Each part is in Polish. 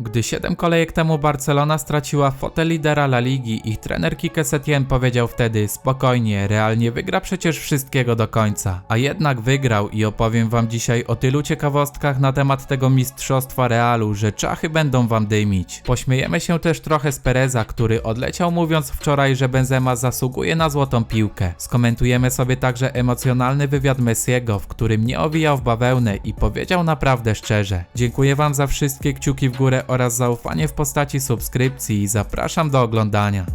Gdy 7 kolejek temu Barcelona straciła fotel lidera La Ligi, ich trener Kike Setien powiedział wtedy spokojnie, Real nie wygra przecież wszystkiego do końca. A jednak wygrał i opowiem wam dzisiaj o tylu ciekawostkach na temat tego mistrzostwa Realu, że czachy będą wam dymić. Pośmiejemy się też trochę z Pereza, który odleciał mówiąc wczoraj, że Benzema zasługuje na złotą piłkę. Skomentujemy sobie także emocjonalny wywiad Messiego, w którym nie owijał w bawełnę i powiedział naprawdę szczerze. Dziękuję wam za wszystkie kciuki w górę oraz zaufanie w postaci subskrypcji zapraszam do oglądania.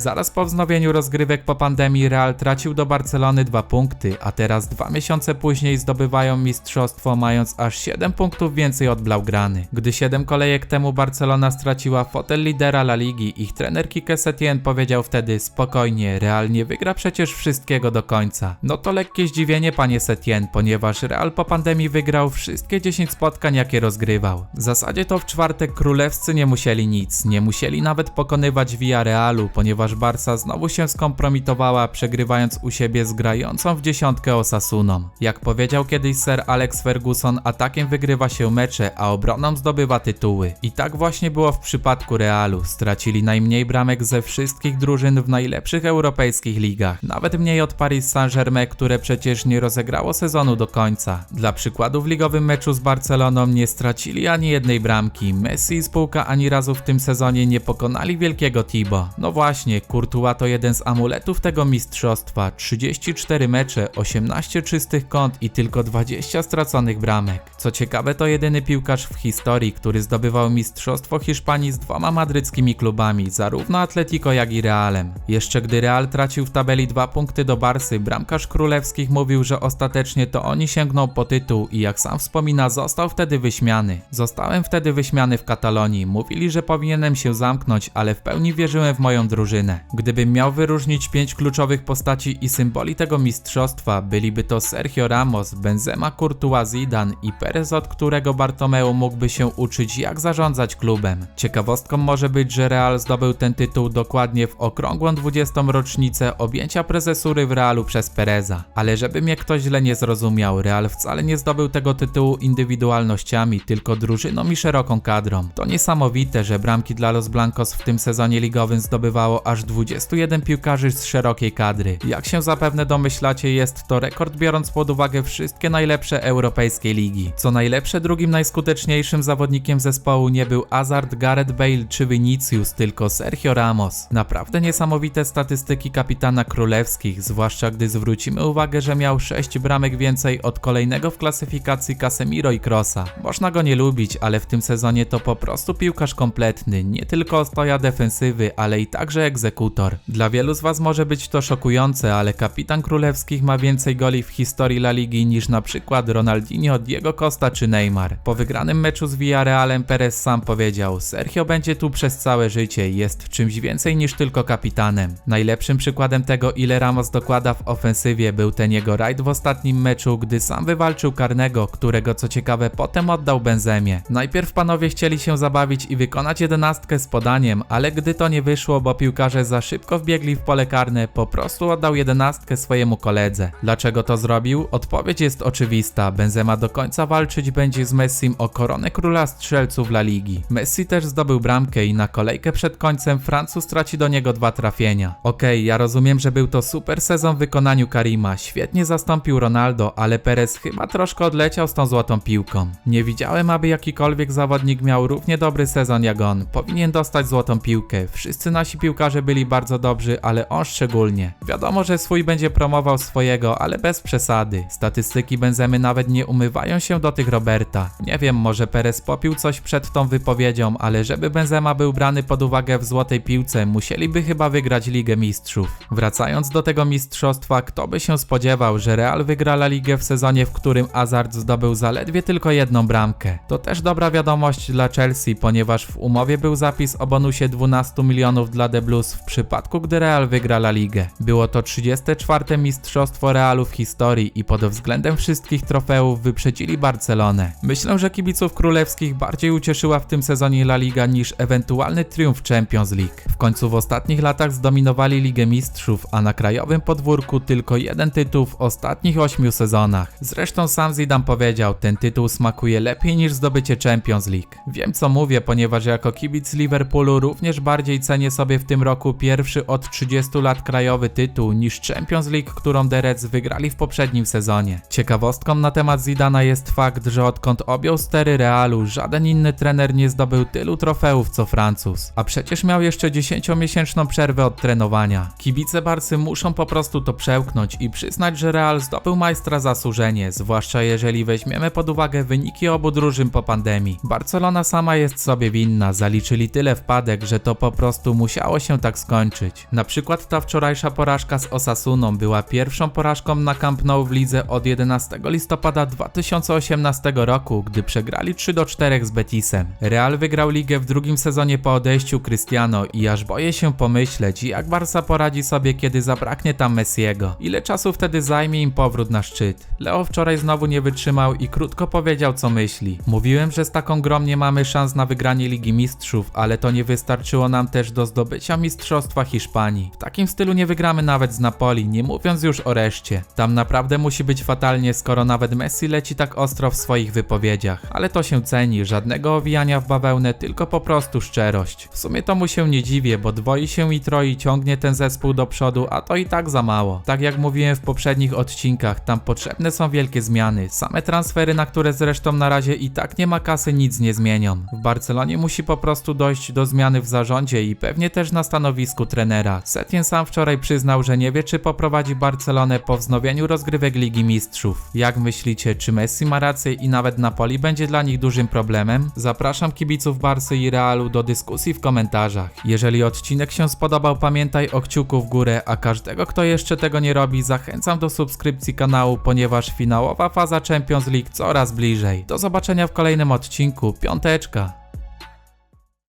Zaraz po wznowieniu rozgrywek po pandemii Real tracił do Barcelony dwa punkty, a teraz dwa miesiące później zdobywają mistrzostwo mając aż 7 punktów więcej od Blaugrany. Gdy 7 kolejek temu Barcelona straciła fotel lidera La Ligi, ich trener Kike Setien powiedział wtedy spokojnie, Real nie wygra przecież wszystkiego do końca. No to lekkie zdziwienie panie Setien, ponieważ Real po pandemii wygrał wszystkie 10 spotkań jakie rozgrywał. W zasadzie to w czwartek królewscy nie musieli nic, nie musieli nawet pokonywać Villarealu, ponieważ Barca znowu się skompromitowała, przegrywając u siebie z grającą w dziesiątkę Osasuną. Jak powiedział kiedyś Sir Alex Ferguson, atakiem wygrywa się mecze, a obroną zdobywa tytuły. I tak właśnie było w przypadku Realu. Stracili najmniej bramek ze wszystkich drużyn w najlepszych europejskich ligach. Nawet mniej od Paris Saint-Germain, które przecież nie rozegrało sezonu do końca. Dla przykładu w ligowym meczu z Barceloną nie stracili ani jednej bramki. Messi i spółka ani razu w tym sezonie nie pokonali wielkiego Tibo. No właśnie, Courtois to jeden z amuletów tego mistrzostwa. 34 mecze, 18 czystych kąt i tylko 20 straconych bramek. Co ciekawe, to jedyny piłkarz w historii, który zdobywał mistrzostwo Hiszpanii z dwoma madryckimi klubami, zarówno Atletico jak i Realem. Jeszcze gdy Real tracił w tabeli dwa punkty do Barsy, bramkarz królewskich mówił, że ostatecznie to oni sięgną po tytuł i jak sam wspomina, został wtedy wyśmiany. Zostałem wtedy wyśmiany w Katalonii. Mówili, że powinienem się zamknąć, ale w pełni wierzyłem w moją drużynę. Gdybym miał wyróżnić pięć kluczowych postaci i symboli tego mistrzostwa, byliby to Sergio Ramos, Benzema, Courtois, Zidane i Perez, od którego Bartomeu mógłby się uczyć jak zarządzać klubem. Ciekawostką może być, że Real zdobył ten tytuł dokładnie w okrągłą 20. rocznicę objęcia prezesury w Realu przez Pereza. Ale żeby mnie ktoś źle nie zrozumiał, Real wcale nie zdobył tego tytułu indywidualnościami, tylko drużyną i szeroką kadrą. To niesamowite, że bramki dla Los Blancos w tym sezonie ligowym zdobywało aż 21 piłkarzy z szerokiej kadry. Jak się zapewne domyślacie, jest to rekord biorąc pod uwagę wszystkie najlepsze europejskie ligi. Co najlepsze, drugim najskuteczniejszym zawodnikiem zespołu nie był Hazard, Gareth Bale czy Vinicius, tylko Sergio Ramos. Naprawdę niesamowite statystyki kapitana królewskich, zwłaszcza gdy zwrócimy uwagę, że miał 6 bramek więcej od kolejnego w klasyfikacji Casemiro i Krosa. Można go nie lubić, ale w tym sezonie to po prostu piłkarz kompletny, nie tylko stoja defensywy, ale i także egzekutor. Dla wielu z Was może być to szokujące, ale kapitan królewskich ma więcej goli w historii La Ligi niż na przykład Ronaldinho, Diego Costa czy Neymar. Po wygranym meczu z Villarrealem Perez sam powiedział: Sergio będzie tu przez całe życie, jest czymś więcej niż tylko kapitanem. Najlepszym przykładem tego, ile Ramos dokłada w ofensywie, był ten jego rajd w ostatnim meczu, gdy sam wywalczył karnego, którego co ciekawe potem oddał Benzemie. Najpierw panowie chcieli się zabawić i wykonać jedenastkę z podaniem, ale gdy to nie wyszło, bo piłkarze za szybko wbiegli w pole karne, po prostu oddał jedenastkę swojemu koledze. Dlaczego to zrobił? Odpowiedź jest oczywista. Benzema do końca walczyć będzie z Messim o koronę króla strzelców La Ligi. Messi też zdobył bramkę i na kolejkę przed końcem Francuz traci do niego dwa trafienia. Okej, ja rozumiem, że był to super sezon w wykonaniu Karima, świetnie zastąpił Ronaldo, ale Perez chyba troszkę odleciał z tą złotą piłką. Nie widziałem, aby jakikolwiek zawodnik miał równie dobry sezon jak on. Powinien dostać złotą piłkę. Wszyscy nasi piłkarze byli bardzo dobrzy, ale on szczególnie. Wiadomo, że swój będzie promował swojego, ale bez przesady. Statystyki Benzemy nawet nie umywają się do tych Roberta. Nie wiem, może Perez popił coś przed tą wypowiedzią, ale żeby Benzema był brany pod uwagę w złotej piłce, musieliby chyba wygrać Ligę Mistrzów. Wracając do tego mistrzostwa, kto by się spodziewał, że Real wygra La Ligę w sezonie, w którym Hazard zdobył zaledwie tylko jedną bramkę. To też dobra wiadomość dla Chelsea, ponieważ w umowie był zapis o bonusie 12 milionów dla The Blues, w przypadku, gdy Real wygra La Ligę. Było to 34. mistrzostwo Realu w historii i pod względem wszystkich trofeów wyprzedzili Barcelonę. Myślę, że kibiców królewskich bardziej ucieszyła w tym sezonie La Liga niż ewentualny triumf Champions League. W końcu w ostatnich latach zdominowali Ligę Mistrzów, a na krajowym podwórku tylko jeden tytuł w ostatnich ośmiu sezonach. Zresztą sam Zidane powiedział, ten tytuł smakuje lepiej niż zdobycie Champions League. Wiem co mówię, ponieważ jako kibic Liverpoolu również bardziej cenię sobie w tym roku pierwszy od 30 lat krajowy tytuł niż Champions League, którą The Reds wygrali w poprzednim sezonie. Ciekawostką na temat Zidana jest fakt, że odkąd objął stery Realu, żaden inny trener nie zdobył tylu trofeów co Francuz. A przecież miał jeszcze 10-miesięczną przerwę od trenowania. Kibice Barcy muszą po prostu to przełknąć i przyznać, że Real zdobył majstra zasłużenie, zwłaszcza jeżeli weźmiemy pod uwagę wyniki obu drużyn po pandemii. Barcelona sama jest sobie winna, zaliczyli tyle wpadek, że to po prostu musiało się tak skończyć. Na przykład ta wczorajsza porażka z Osasuną była pierwszą porażką na Camp Nou w lidze od 11 listopada 2018 roku, gdy przegrali 3 do 4 z Betisem. Real wygrał ligę w drugim sezonie po odejściu Cristiano i aż boję się pomyśleć, jak Barca poradzi sobie, kiedy zabraknie tam Messiego. Ile czasu wtedy zajmie im powrót na szczyt? Leo wczoraj znowu nie wytrzymał i krótko powiedział, co myśli. Mówiłem, że z taką grą nie mamy szans na wygranie Ligi Mistrzów, ale to nie wystarczyło nam też do zdobycia Mistrzostwa Hiszpanii. W takim stylu nie wygramy nawet z Napoli, nie mówiąc już o reszcie. Tam naprawdę musi być fatalnie, skoro nawet Messi leci tak ostro w swoich wypowiedziach. Ale to się ceni, żadnego owijania w bawełnę, tylko po prostu szczerość. W sumie to mu się nie dziwię, bo dwoi się i troi ciągnie ten zespół do przodu, a to i tak za mało. Tak jak mówiłem w poprzednich odcinkach, tam potrzebne są wielkie zmiany. Same transfery, na które zresztą na razie i tak nie ma kasy, nic nie zmienią. W Barcelonie musi po prostu dojść do zmiany w zarządzie i pewnie też na stanowisku trenera. Setien sam wczoraj przyznał, że nie wie, czy poprowadzi Barcelonę po wznowieniu rozgrywek Ligi Mistrzów. Jak myślicie, czy Messi ma rację i nawet Napoli będzie dla nich dużym problemem? Zapraszam kibiców Barsy i Realu do dyskusji w komentarzach. Jeżeli odcinek się spodobał, pamiętaj o kciuku w górę, a każdego, kto jeszcze tego nie robi, zachęcam do subskrypcji kanału, ponieważ finałowa faza Champions League coraz bliżej. Do zobaczenia w kolejnym odcinku. Piąteczka.